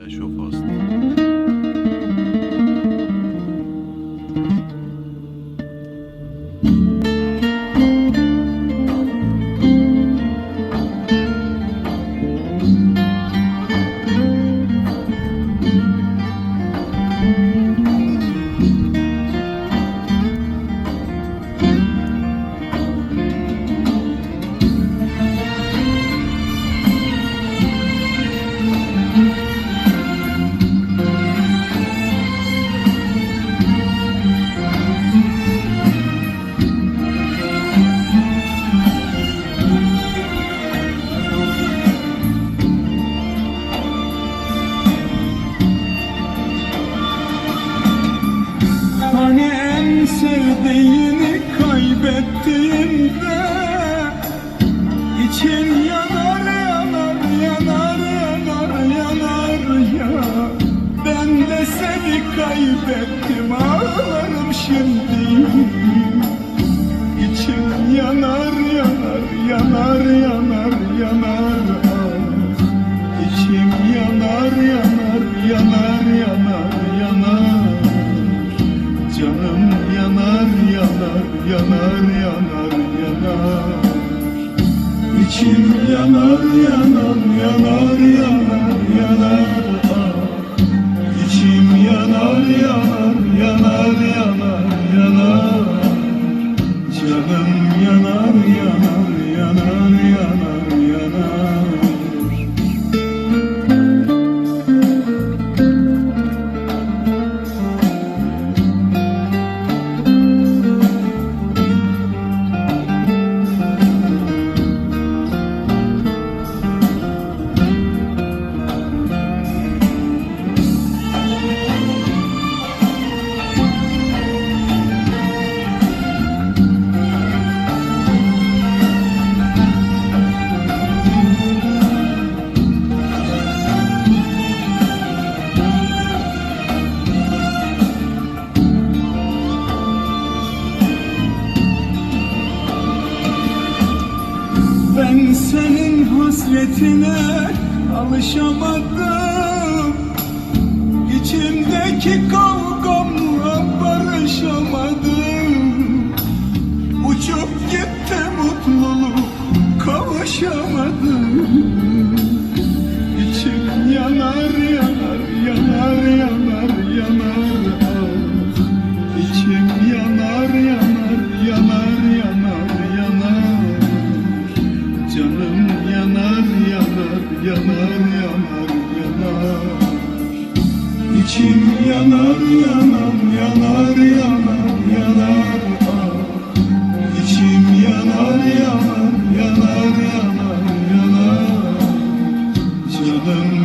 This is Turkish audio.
Deixa eu postar. Sevdiğini kaybettiğinde için yanar yanar yanar yanar yanar ya. Ben de seni kaybettim ağlarım şimdi. İçim yanar yanar yanar yanar yanar yanar yanar yanar. İçim yanar yanar yanar yanar Ben senin hasretine alışamadım. İçimdeki kavgamla İçim yanar yanar yanar yanar yanar. İçim yanar yanar yanar yanar yanar Canım